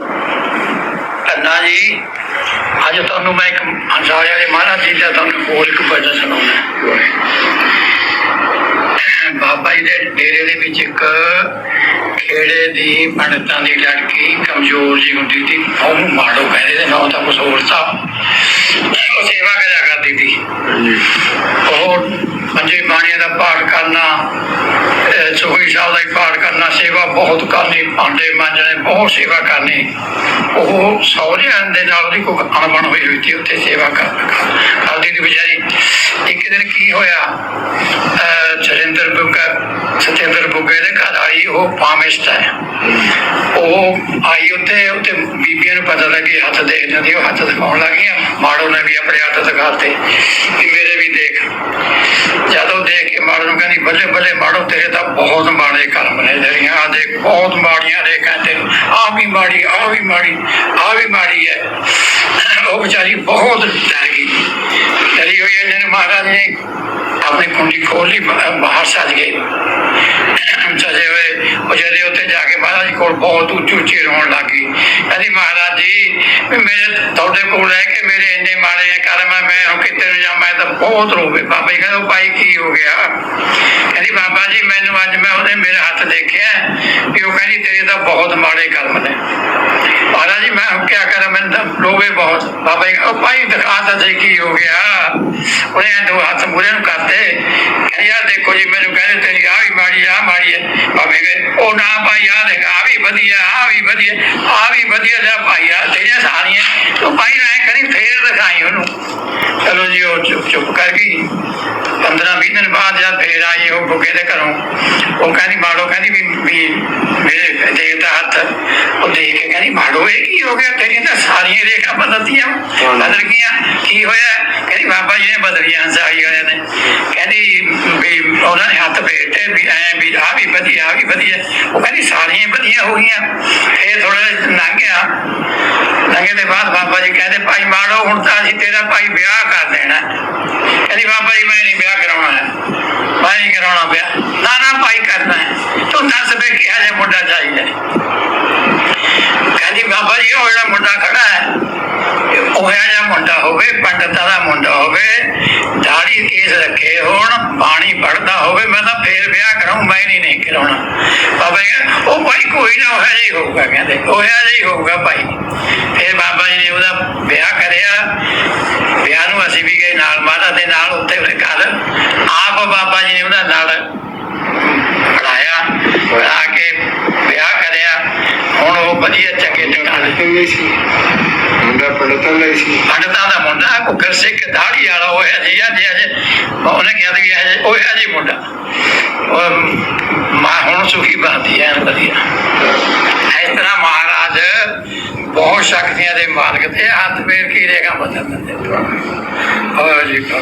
ਕੰਨਾ ਜੀ ਅੱਜ ਤੁਹਾਨੂੰ ਮੈਂ ਇੱਕ ਹੰਸਾਰੇ ਵਾਲੇ ਮਹਾਰਾਜ ਜੀ ਦਾ ਤੁਹਾਨੂੰ ਹੋਰ ਇੱਕ ਭਜਨ ਸੁਣਾਉਣਾ ਬਾਬਾ ਜੀ ਦੇ ਡੇਰੇ ਦੇ ਵਿੱਚ ਇੱਕ ਖੇੜੇ ਦੀ ਪੰਡਤਾਂ ਦੀ ਲੜਕੀ ਕਮਜ਼ੋਰ ਜੀ ਹੁੰਦੀ ਸੀ ਉਹਨੂੰ ਮਾੜੋ ਕਹਿੰਦੇ ਤੇ ਨਾ ਤਾਂ ਕੁਛ ਹੋਰ ਸੀ। ਉਹ ਸੇਵਾ ਕਰਿਆ ਕਰਦੀ ਸੀ। ਉਹ ਪੰਜੇ ਬਾਣੀਆਂ ਦਾ ਪਾਠ ਕਰਨਾ ਸੁਖੀ ਸਾਹਿਬ ਦਾ ਕਰਨਾ ਸੇਵਾ ਬਹੁਤ ਕਰਨੀ, ਭਾਂਡੇ ਮਾਂਜਣੇ ਬਹੁਤ ਸੇਵਾ ਕਰਨੀ। ਉਹ ਸਹੁਰਿਆਂ ਦੇ ਨਾਲ ਉਹਦੀ ਕੋਈ ਅਣਬਣ ਹੋਈ ਹੋਈ ਸੀ, ਉੱਥੇ ਸੇਵਾ ਕਰ ਕਰਦੀ ਦੀ ਵਿਚਾਰੀ ਇੱਕ ਦਿਨ ਕੀ ਹੋਇਆ? ਜਰਿੰਦਰ ਬੁੱਗਾ, ਸਤਿੰਦਰ ਬੁੱਗੇ ਦੇ ਘਰ ਆਈ ਉਹ ਪਾਮਿਸਟ ਹੈ। ਉਹ ਆਈ ਉੱਥੇ ਉੱਥੇ ਬੀਬੀਆਂ ਨੂੰ ਪਤਾ ਲੱਗੀ, ਹੱਥ ਦੇਖ ਜਾਂਦੀ ਉਹ ਹੱਥ ਦਿਖਾਉਣ ਲੱਗੀਆਂ ਮਾੜੋ ਨੇ ਵੀ ਆਪਣੇ ਹੱਥ ਦਿਖਾਤੇ ਕਿ ਮੇਰੇ ਵੀ ਦੇਖ। ਜਦੋਂ ਦੇਖ ਕੇ ਮਾੜੋ ਨੂੰ ਕਹਿੰਦੀ, ਬੱਲੇ ਬੱਲੇ ਮਾੜੋ, ਤੇਰੇ ਤਾਂ ਬਹੁਤ ਮਾੜੇ ਕਰਮ ਨੇ ਜਿਹੜੀਆਂ ਆ ਦੇਖ ਬਹੁਤ ਮਾੜੀਆਂ ਰੇਖਾਂ ਤੇ ਆ ਵੀ ਮਾੜੀ ਆ ਵੀ ਮਾੜੀ ਆ ਵੀ ਮਾੜੀ ਹੈ। ਉਹ ਵਿਚਾਰੀ ਬਹੁਤ ਡਰ ਗਈ। ਡਰੀ ਹੋਈ ਇਹਨਾਂ ਨੇ ਮਹਾਰਾਜ ਨੇ ਆਪਣੀ ਕੁੰਡੀ ਖੋਲੀ ਬਾਹਰ ਸੱਜ ਗਏ। ਸਜੇ ਹੋਏ, ਉਹ ਜਿਹੜੇ ਉੱਤੇ ਜਾ ਕੇ ਮਹਾਰਾਜ ਕੋਲ ਬਹੁਤ ਉੱਚੀ ਉੱਚੀ ਰੋਣ ਲੱਗੀ ਕਹਿੰਦੀ ਮਹਾਰਾਜ ਜੀ ਵੀ ਮੇਰੇ ਤੁਹਾਡੇ ਕੋਲ ਰਹਿ ਕੇ ਮੇਰੇ ਇੰਨੇ ਮਾੜੇ ਆ ਕਰਮ ਆ ਮੈਂ ਹੁਣ ਕਿਤੇ ਨੂੰ ਜਾ ਮੈਂ ਤਾਂ ਬਹੁਤ ਰੋਵੇ ਬਾਬਾ ਕਹਿੰਦਾ ਭਾਈ ਕੀ ਹੋ ਗਿਆ? ਕਹਿੰਦੀ, ਬਾਬਾ ਜੀ, ਮੈਨੂੰ ਅੱਜ ਮੈਂ ਉਹਨੇ ਮੇਰੇ ਹੱਥ ਦੇਖਿਆ ਕਿ ਉਹ ਕਹਿੰਦੀ, ਤੇਰੇ ਤਾਂ ਬਹੁਤ ਮਾੜੇ ਕਰਮ ਨੇ। ਮਹਾਰਾਜ ਜੀ, ਮੈਂ ਕੀ ਕਰਾਂ, ਮੈਨੂੰ ਤਾਂ ਰੋਵੇ ਬਹੁਤ। ਬਾਬਾ ਜੀ, ਉਹ ਭਾਈ ਦਿਖਾ ਤਾਂ ਸਹੀ ਕੀ ਹੋ ਗਿਆ। ਉਹਨੇ ਦੋ ਹੱਥ ਮੂਰੇ ਨੂੰ ਕਰਤੇ। ਕਹਿੰਦੀ ਯਾਰ ਦੇਖੋ ਜੀ, ਮੈਨੂੰ ਕਹਿੰਦੇ, ਤੇਰੀ ਆ ਵੀ ਮਾੜੀ ਆ ਮਾੜੀ ਹੈ। ਬਾਬੇ ਕਹਿੰਦੇ, ਉਹ ਨਾ ਭਾਈ ਆ ਦੇਖ ਆ ਵੀ ਵਧੀਆ ਆ ਵੀ ਵਧੀਆ ਆ ਵੀ ਵਧੀਆ, ਲੈ ਭਾਈ ਆ ਤੇਰੀਆਂ ਸਾਰੀਆਂ ਤੂੰ ਭਾਈ ਐ ਕਰੀ ਫੇਰ ਦਿਖਾਈ ਉਹਨੂੰ। ਚੁੱਪ ਚੁੱਪ ਕਰ ਗਈ 15 20 ਦਿਨ ਬਾਅਦ ਜਦ ਫੇਰ ਆਈ ਉਹ ਬੁੱਗੇ ਦੇ ਘਰੋਂ ਉਹ ਕਹਿੰਦੀ ਮਾੜੋ ਕਹਿੰਦੀ ਵੀ ਮੇਰੇ ਦੇਵਤਾ ਹੱਥ ਉਹ ਦੇਖ ਕੇ ਕਹਿੰਦੀ ਮਾੜੋ ਇਹ ਕੀ ਹੋ ਗਿਆ? ਤੇਰੀਆਂ ਤਾਂ ਸਾਰੀਆਂ ਰੇਖਾਂ ਬਦਲਤੀਆਂ ਬਦਲ ਗਈਆਂ। ਕੀ ਹੋਇਆ? ਕਹਿੰਦੀ ਬਾਬਾ ਜੀ ਨੇ ਬਦਲੀਆਂ ਸਾਈ ਹੋਇਆ ਨੇ। ਕਹਿੰਦੀ ਵੀ ਉਹਨਾਂ ਨੇ ਹੱਥ ਫੇਰਤੇ ਵੀ ਐ ਵੀ ਆ ਵੀ ਵਧੀਆ ਆ ਵੀ ਵਧੀਆ। ਉਹ ਕਹਿੰਦੀ ਸਾਰੀਆਂ ਵਧੀਆ ਹੋ ਗਈਆਂ। ਫੇਰ ਥੋੜਾ ਲੰਘ ਗਿਆ ਲੰਘੇ ਦੇ ਬਾਅਦ ਬਾਬਾ ਜੀ ਕਹਿੰਦੇ ਭਾਈ ਮਾੜੋ ਹੁਣ ਤਾਂ ਅਸੀਂ ਤੇਰਾ ਭਾਈ ਵਿਆਹ ਕਰ ਦੇਣਾ ਮੈਂ ਨਹੀਂ ਵਿਆਹ ਕਰਾਉਣਾ। ਹੈ ਮੈਂ ਨਹੀਂ ਕਰਾਉਣਾ ਵਿਆਹ। ਨਾ ਨਾ ਭਾਈ ਕਰਨਾ ਹੈ। ਤੂੰ ਦੱਸ ਬੇ ਕਿਹਾ ਜਿਹਾ ਮੁੰਡਾ ਚਾਹੀਦਾ ਕਹਿੰਦੀ ਬਾਬਾ ਜੀ ਉਹ ਜਿਹੜਾ ਮੁੰਡਾ ਖੜਾ ਹੈ ਉਹ ਜਿਹਾ ਮੁੰਡਾ ਹੋਵੇ ਪੰਡਤਾਂ ਦਾ ਮੁੰਡਾ ਹੋਵੇ ਦਾੜੀ ਕੇਸ ਰੱਖੇ ਹੋਣ ਪਾਣੀ ਪੜਦਾ ਹੋਵੇ ਮੈਂ ਤਾਂ ਫੇਰ ਵਿਆਹ ਕਰਾਉਂ ਮੈਂ ਨਹੀਂ ਨਹੀਂ ਕਰਾਉਣਾ। ਬਾਬਾ ਜੀ ਕਹਿੰਦੇ, ਉਹ ਭਾਈ ਕੋਈ ਨਾ ਹੋਇਆ ਜੀ ਹੋਊਗਾ ਕਹਿੰਦੇ। ਹੋਇਆ ਜੀ ਹੋਊਗਾ ਭਾਈ। ਫੇਰ ਬਾਬਾ ਜੀ ਨੇ ਉਹਦਾ ਵਿਆਹ ਕਰਿਆ। ਵਿਆਹ ਨੂੰ ਅਸੀਂ ਵੀ ਗਏ ਨਾਲ ਮਾਤਾ ਦੇ ਨਾਲ ਉੱਤੇ ਉਹਦੇ ਘਰ ਆਪ ਬਾਬਾ ਜੀ ਨੇ ਉਹਦਾ ਨਾਲ ਪੜਾਇਆ ਪੜਾ ਕੇ ਵਿਆਹ ਕਰਿਆ। ਹੁਣ ਉਹ ਵਧੀਆ ਚੰਗੇ ਟਿਕਾਣੇ ਨਹੀਂ ਸੀ ਮੁੰਡਾ ਪੜਤਾ ਨਹੀਂ ਸੀ। ਪੰਡਤਾਂ ਦਾ ਮੁੰਡਾ ਕੁਕਰ ਸਿੱਖ ਦਾੜੀ ਵਾਲਾ ਹੋਇਆ ਜੀ ਅੱਜ ਅੱਜ ਉਹਨੇ ਕਿਹਾ ਵੀ ਇਹ ਉਹ ਹੈ ਜੀ ਮੁੰਡਾ। ਉਹ ਮਾਂ ਹੁਣ ਸੁਖੀ ਬਣਦੀ ਹੈ ਵਧੀਆ। ਇਸ ਤਰ੍ਹਾਂ ਮਹਾਰਾਜ ਬਹੁਤ ਸ਼ਕਤੀਆਂ ਦੇ ਮਾਲਕ ਤੇ ਹੱਥ ਫੇਰ ਕੀ ਰੇਗਾ ਬਦਲ ਦਿੰਦੇ ਹੋਰ ਜੀ ਕਾ